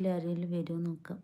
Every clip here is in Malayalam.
വീട്ടിൽ ആരെങ്കിലും വരുമോ നോക്കാം.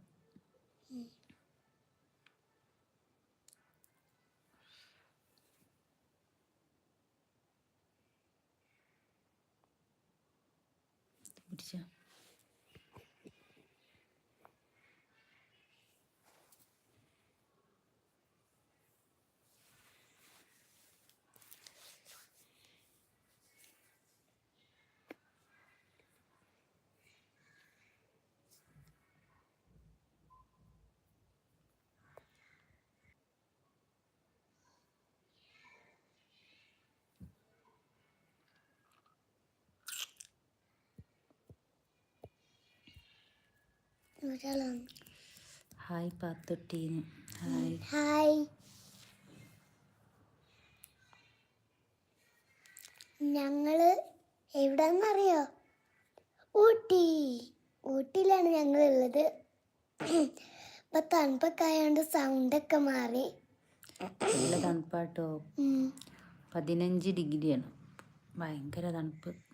ഹായ് പാത്തുട്ടീന്ന്. ഹായ്. ഹായ്. ഞങ്ങൾ എവിടെന്നറിയോ? ഊട്ടി. ഊട്ടിയിലാണ് ഞങ്ങൾ ഉള്ളത് ഇപ്പൊ തണുപ്പൊക്കെ ആയതുകൊണ്ട് സൗണ്ടൊക്കെ മാറി. നല്ല തണുപ്പാട്ടോ. പതിനഞ്ച് ഡിഗ്രിയാണ്. ഭയങ്കര തണുപ്പ്.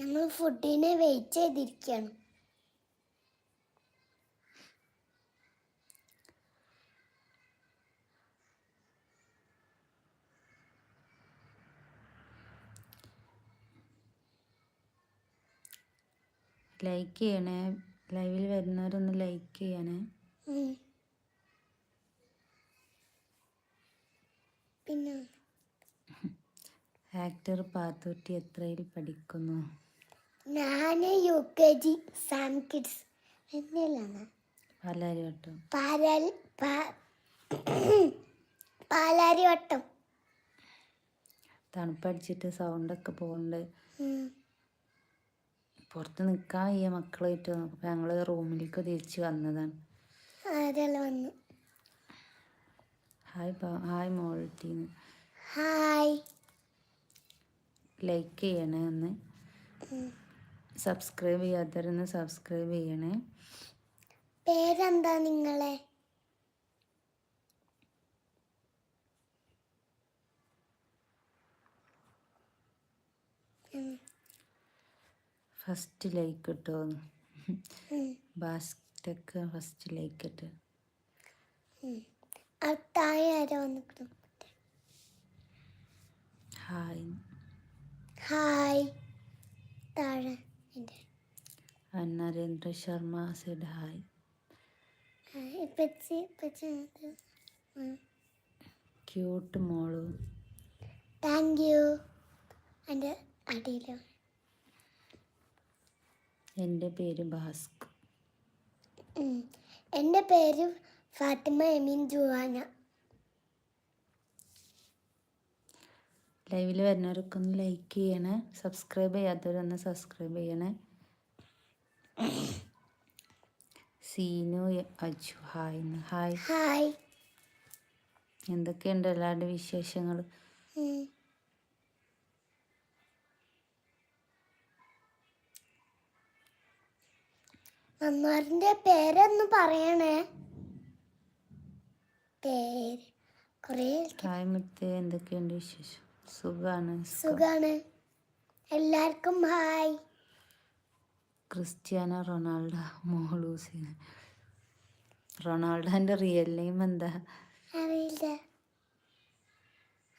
ഞങ്ങൾ ഫുഡിനെ വെയിറ്റ് ചെയ്തിരിക്കണം ലൈക്ക് ചെയ്യണേ. ലൈവിൽ വരുന്നവരൊന്ന് ലൈക്ക് ചെയ്യണേ. പിന്നെ? ആക്ടർ പാത്തൂറ്റി എത്രയിൽ പഠിക്കുന്നു? ഞാൻ U K G Sam kids എന്നല്ലാണ് Palarivattom പാലാരി പാ- തണുപ്പടിച്ചിട്ട് സൗണ്ടൊക്കെ പോകുന്നുണ്ട്. പുറത്ത് നിൽക്കാൻ വയ്യ മക്കളായിട്ട്. അപ്പം ഞങ്ങൾ റൂമിലേക്ക് തിരിച്ച് വന്നതാണ്. വന്നു? ഹായ് ഹായ് മോൾട്ടീന്ന് ഹായ്. ലൈക്ക് ചെയ്യണേ ഒന്ന്. സബ്സ്ക്രൈബ് ചെയ്യാത്തവരൊന്ന് സബ്സ്ക്രൈബ് ചെയ്യണേ. പേരെന്താ നിങ്ങളെ. ഫസ്റ്റ് ലൈക്ക് ഇട്ടോ. ബാസ്റ്റക്ക് ഫസ്റ്റ് ലൈക്ക് ഇട്ട്. ഹായ് ഹായ് താഴെ. Narendra Sharma said hi cute മോളു. താങ്ക് യു എന്റെ അടിയിൽ എന്റെ പേര് ഭാസ്കർ എന്റെ പേര് ഫാത്തിമ എമീൻ ജുവാന. ലൈവിൽ വരുന്നവരൊക്കെ ഒന്ന് ലൈക്ക് ചെയ്യണേ. സബ്സ്ക്രൈബ് ചെയ്യാത്തവരൊന്ന് സബ്സ്ക്രൈബ് ചെയ്യണേ. Seenu Aju hi. Hi hi എന്തൊക്കെയുണ്ട് എല്ലാവരുടെ വിശേഷങ്ങൾ? അമ്മാറിന്റെ പേരൊന്ന് പറയണേ. പേര്. കുറേ ഹായ് മുത്തേ. എന്തൊക്കെയുണ്ട് വിശേഷം? സുഖമാണ് സുഖാണ്. എല്ലാവർക്കും ഹായ്. ക്രിസ്ത്യാനോ റൊണാൾഡോ മോളൂസിന് റൊണാൾഡോന്റെ റിയൽ നെയിം എന്താ? അറിയില്ല.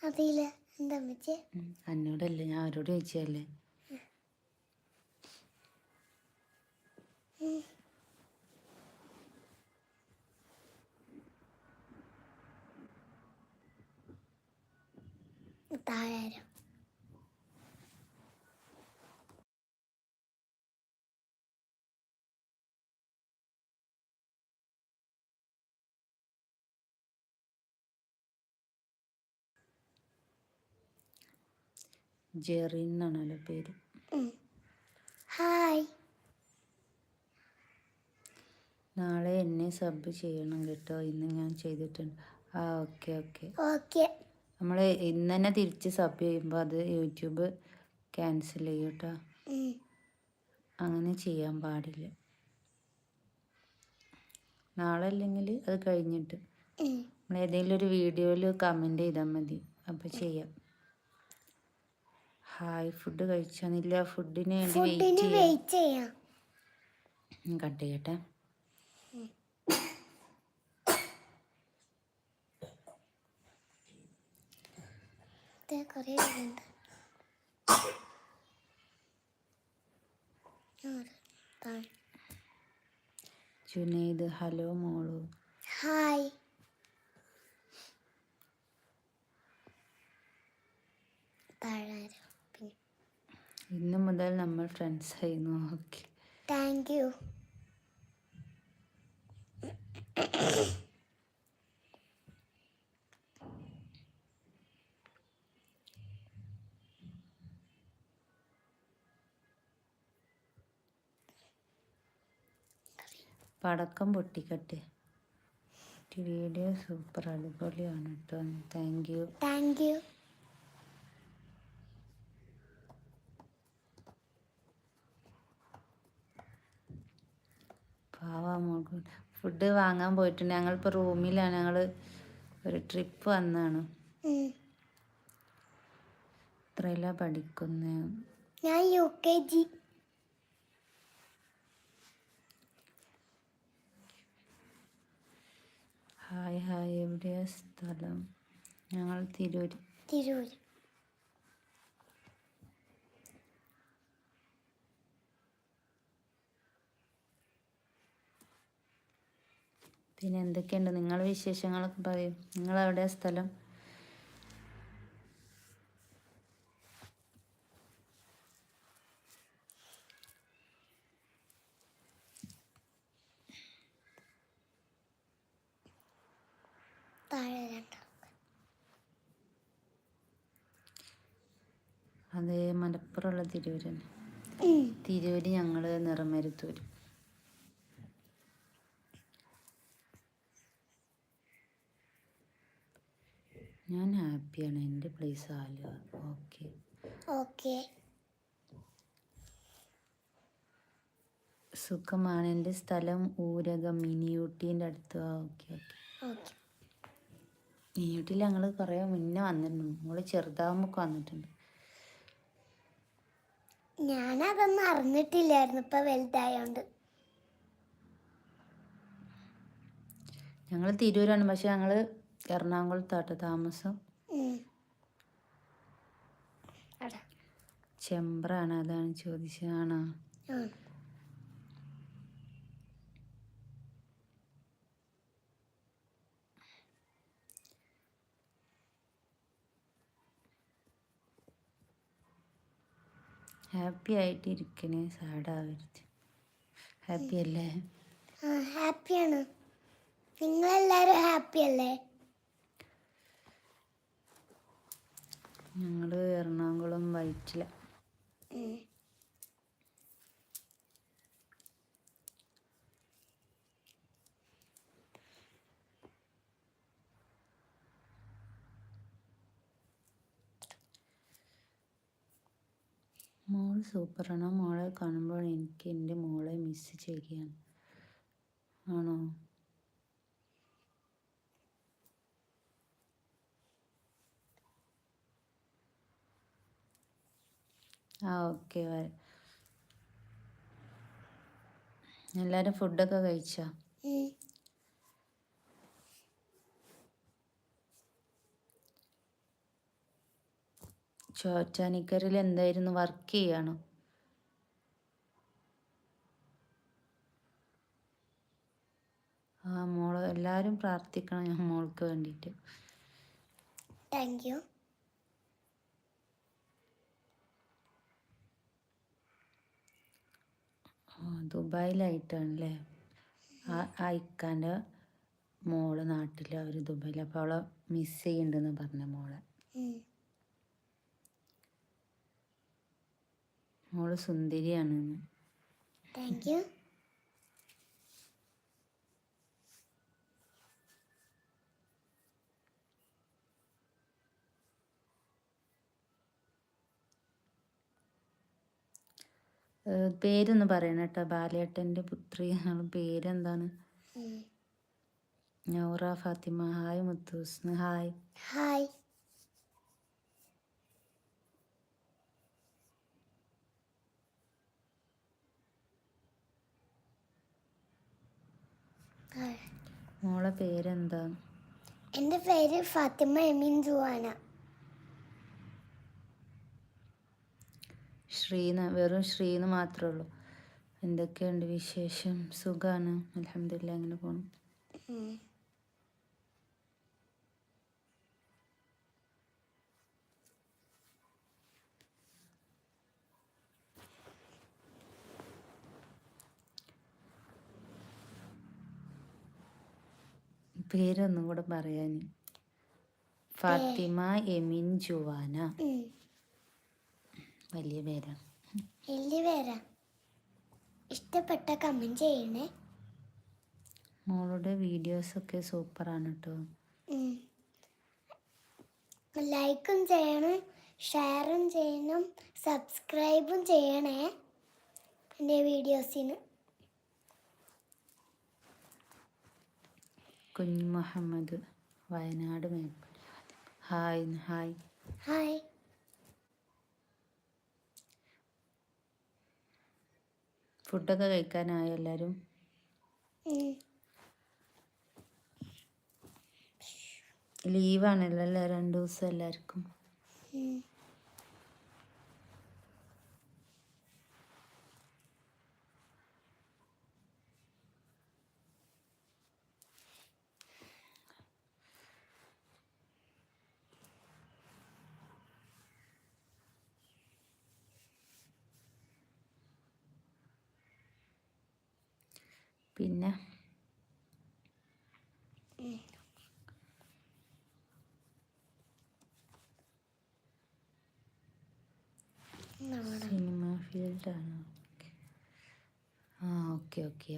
അറിയില്ല. എന്താ വെച്ചേ ഞാൻ എന്നോടല്ലേ ഞാൻ അവരോട് ചോദിച്ചതല്ലേ? താഴെ ജെറിൻ എന്നാണല്ലോ പേര്. ഹായ് നാളെ എന്നെ സബ് ചെയ്യണം കേട്ടോ. ഇന്ന് ഞാൻ ചെയ്തിട്ടുണ്ട്. ആ ഓക്കെ ഓക്കെ ഓക്കെ നമ്മൾ ഇന്ന് തന്നെ തിരിച്ച് സബ് ചെയ്യുമ്പോൾ അത് യൂട്യൂബ് ക്യാൻസൽ ചെയ്യും കേട്ടോ അങ്ങനെ ചെയ്യാൻ പാടില്ല. നാളെ അല്ലെങ്കിൽ അത് കഴിഞ്ഞിട്ട്. നമ്മൾ ഏതെങ്കിലും ഒരു വീഡിയോയിൽ കമന്റ് ചെയ്താൽ മതി. അപ്പോൾ ചെയ്യാം. ഹായ് ഫുഡ് കഴിച്ചാന്നില്ല ഫുഡിന് വേണ്ടി വെയിറ്റ് ചെയ്യാം. വെയിറ്റ് ചെയ്യാം. കട്ട് ചെയ്യട്ടെ. ഇത് കുറേ ഉണ്ട് ജുനൈദ് ഹലോ മോളു ഹായ് ഇന്നു മുതൽ നമ്മൾ ഫ്രണ്ട്സ് ആയിരുന്നു ഓക്കെ താങ്ക് യു പടക്കം പൊട്ടിക്കട്ടെ. വീഡിയോ സൂപ്പർ അടിപൊളിയാണ് കേട്ടോ thank you thank you food വാങ്ങാൻ പോയിട്ടുണ്ട്. ഞങ്ങളിപ്പോൾ റൂമിലാണ്. ഞങ്ങൾ ഒരു ട്രിപ്പ് വന്നാണ്. ഇത്രയല്ല പഠിക്കുന്നേ. പഠിക്കുന്നത് ഞാൻ U K G. Hi hi എവിടെയാ സ്ഥലം? ഞങ്ങൾ തിരൂർ തിരൂർ പിന്നെ എന്തൊക്കെയുണ്ട്? നിങ്ങൾ വിശേഷങ്ങളൊക്കെ പറയും. നിങ്ങൾ എവിടെയാ സ്ഥലം? താഴെ രണ്ടാം അത് മലപ്പുറമുള്ള ഉം. തിരൂര് ഞങ്ങൾ നിറമരുത്തൂര് ഞാൻ ഹാപ്പിയാണ് എന്റെ പ്ലേസ് ആലുവ ഓക്കെ. ഓക്കെ. സുഖമാണ്. എന്റെ സ്ഥലം ഊരകം മിനിയൂട്ടീന്റെ അടുത്ത്. Okay okay. ഓക്കെ. മിനിയൂട്ടിയിൽ ഞങ്ങൾ കുറേ മുന്നേ വന്നിട്ടുണ്ട്. മോൾ ചെറുതാകുമ്പോൾ വന്നിട്ടുണ്ട്. ഞാനതൊന്നും അറിഞ്ഞിട്ടില്ലായിരുന്നു. ഇപ്പൊ വലുതായോണ്ട്. ഞങ്ങൾ തിരൂരാണ്. പക്ഷെ ഞങ്ങൾ എറണാകുളത്താട്ടോ താമസം. ചെമ്പ്രാണ് അതാണ് ചോദിച്ചത്. ഹാപ്പി ആയിട്ട് ഇരിക്കണേ സാഡാവരുത് ഹാപ്പി അല്ലേ? ഹാപ്പിയാണ് നിങ്ങൾ എല്ലാവരും ഹാപ്പി അല്ലേ? ഞങ്ങൾ എറണാകുളം വൈറ്റില. മോൾ സൂപ്പറാണ്. മോളെ കാണുമ്പോൾ എനിക്ക് എന്റെ മോളെ മിസ് ചെയ്യുകയാണ്. ആണോ? ആ ഓക്കെ എല്ലാവരും ഫുഡൊക്കെ കഴിച്ചോ? ഉം. ചോറ്റാനിക്കറിൽ എന്തായിരുന്നു വർക്ക് ചെയ്യണം? ആ മോൾ എല്ലാവരും പ്രാർത്ഥിക്കണം ഞാൻ മോൾക്ക് വേണ്ടിട്ട് താങ്ക് യു ദുബായിലായിട്ടാണല്ലേ? ആ ഇക്കാന്റെ മോൾ നാട്ടിൽ അവർ ദുബായിൽ അപ്പോൾ അവളെ മിസ് ചെയ്യുന്നുണ്ടെന്ന് പറഞ്ഞ മോളെ. മോൾ സുന്ദരിയാണ് താങ്ക് യു ഏഹ് പേരൊന്ന് പറയണം കേട്ടോ. ബാലേട്ടന്റെ പുത്രി പേരെന്താണ്? Noura Fathima. Hi Muthoos. Hi. Hi മോളെ പേരെന്താ? എന്റെ പേര് ഫാത്തിമ എമീൻ ജുവാന. ശ്രീന്ന് വെറും ശ്രീന്ന് മാത്രമേ ഉള്ളൂ. എന്തൊക്കെയുണ്ട് വിശേഷം? സുഖമാണ് അലഹമില്ല അങ്ങനെ പോണു. പേരൊന്നും കൂടെ പറയാൻ ഫാത്തിമ എമിൻ ജുവാന. വലിയ പേരാ. വലിയ പേരാ. ഇഷ്ടപ്പെട്ട കമന്റ് ചെയ്യണേ. മോളുടെ വീഡിയോസ് ഒക്കെ സൂപ്പറാണ് കേട്ടോ ലൈക്കും ചെയ്യണം ഷെയറും ചെയ്യണം സബ്സ്ക്രൈബും ചെയ്യണേ. എന്റെ വീഡിയോസിന് കുഞ്ഞ് Muhammad Wayanad Melpally hi hi. Hi. ഫുഡൊക്കെ കഴിക്കാനായോ എല്ലാവരും. ലീവാണല്ലോ അല്ലേ രണ്ട് ദിവസം എല്ലാവർക്കും പിന്നെ സിനിമ ഫീൽഡാണ്. ആ ഓക്കെ ഓക്കെ.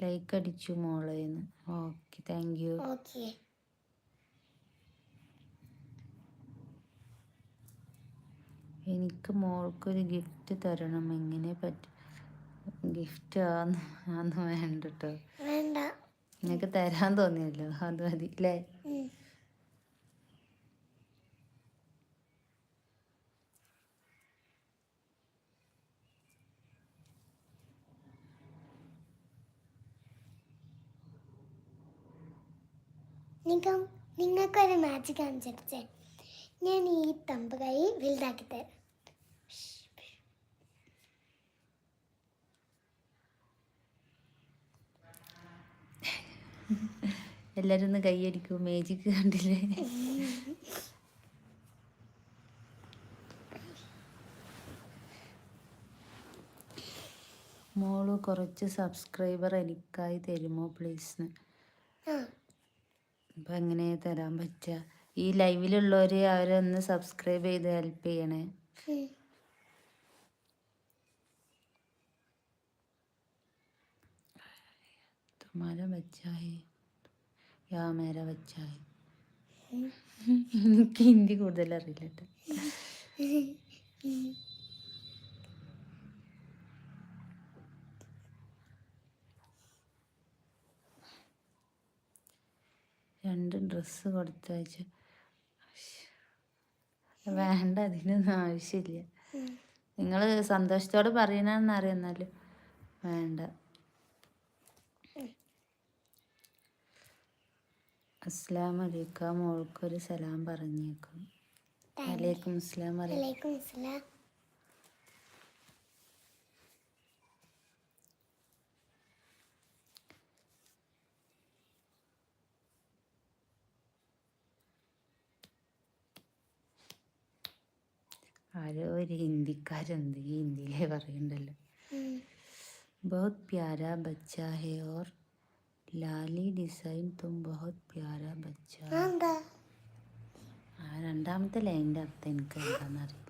ലൈക്ക് അടിച്ചു മോളേന്ന്. Okay thank you. ഓക്കെ. എനിക്ക് മോൾക്കൊരു ഗിഫ്റ്റ് തരണം. എങ്ങനെ പറ്റും ഗിഫ്റ്റ് ആന്ന് വേണ്ട. കേട്ടോ നിനക്ക് തരാൻ തോന്നിയല്ലോ അത് മതി അല്ലേ നിങ്ങൾക്കൊരു മാജിക് അനുസരിച്ച് ഞാൻ ഈ തമ്പ് കൈ വലുതാക്കി തരാം എല്ലാരും ഒന്ന് കൈയടിക്കൂ മേജിക്ക് കണ്ടില്ലേ മോള് കുറച്ച് സബ്സ്ക്രൈബർ എനിക്കായി തരുമോ പ്ലീസ് ആ അപ്പം എങ്ങനെ തരാൻ പറ്റുക ഈ ലൈവിലുള്ളവർ അവരൊന്ന് സബ്സ്ക്രൈബ് ചെയ്ത് ഹെൽപ്പ് ചെയ്യണേ ഉം. तुम्हारा बच्चा है യാ മേര വച്ചായി എനിക്ക് ഹിന്ദി കൂടുതൽ അറിയില്ല കേട്ടോ. രണ്ട് ഡ്രസ്സ് കൊടുത്തയച്ച് വേണ്ട അതിനൊന്നും ആവശ്യമില്ല. നിങ്ങൾ സന്തോഷത്തോടെ പറയണമെന്ന് അറിയാം എന്നാലും. വേണ്ട. അസ്ലാം അലൈക്ക. മോൾക്കൊരു സലാം പറഞ്ഞേക്കും. വലൈക്കും അസ്ലാം വലൈക്കും അസ്ലാം ആരോ ഒരു ഹിന്ദിക്കാരുണ്ട്. ഈ ഹിന്ദിയിലേ പറയണ്ടല്ലോ. ബഹുത് പ്യാരാ ബച്ചാ ഹേ ഓർ ലാലി ഡിസൈൻ തും ബഹുത് പ്യാര ബച്ച ആ രണ്ടാമത്തെ ലൈന്റെ അർത്ഥം എനിക്ക് എന്താണെന്നറിയില്ല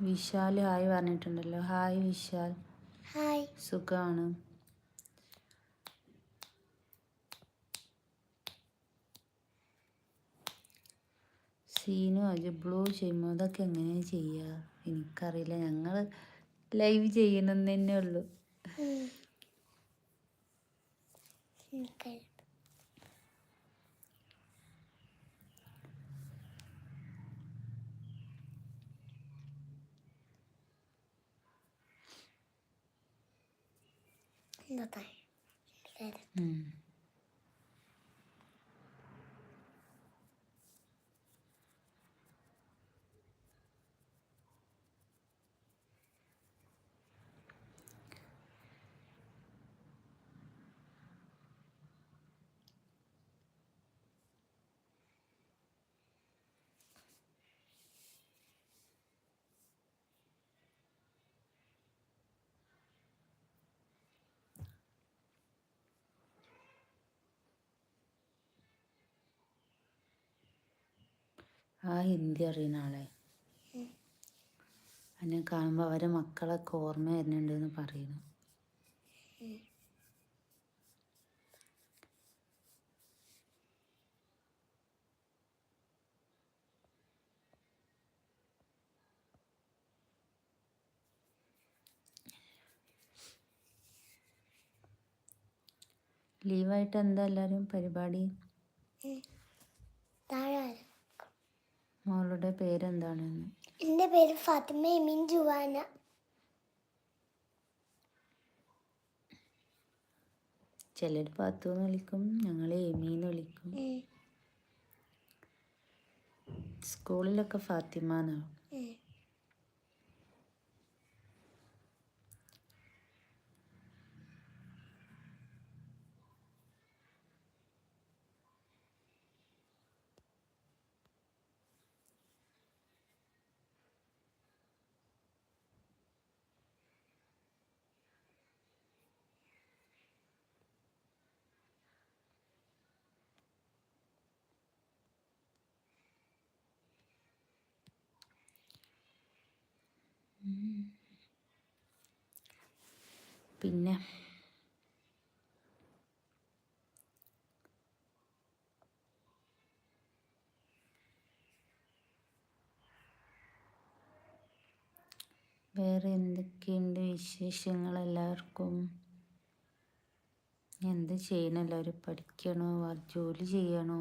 വിശാൽ ഹായ് പറഞ്ഞിട്ടുണ്ടല്ലോ. ഹായ് വിശാൽ. ഹായ്. സുഖമാണ് സീനു അജിബ്ലൂ ചെയ്യുമ്പോൾ അതൊക്കെ എങ്ങനെയാണ് ചെയ്യുക എനിക്കറിയില്ല. ഞങ്ങൾ ലൈവ് ചെയ്യണമെന്ന് തന്നെ ഉള്ളൂ だったんや。みた。うん ആ ഹിന്ദി അറിയുന്ന ആളെ. എന്നെ കാണുമ്പോൾ അവരെ മക്കളൊക്കെ ഓർമ്മ വരുന്നുണ്ടെന്ന് പറയുന്നു. ലീവായിട്ട് എന്താ എല്ലാവരും പരിപാടി? മോളുടെ പേരെന്താണെന്ന്? എന്റെ പേര് ഫാത്തിമ എമീൻ ജുവാന. ചിലർ പാത്തു എന്ന് വിളിക്കും ഞങ്ങൾ എന്ന് വിളിക്കും. സ്കൂളിലൊക്കെ ഫാത്തിമ എന്നാവും പിന്നെ. വേറെ എന്തൊക്കെയുണ്ട് വിശേഷങ്ങൾ എല്ലാവർക്കും? എന്ത് ചെയ്യണം? എല്ലാവരും പഠിക്കണോ? ജോലി ചെയ്യണോ?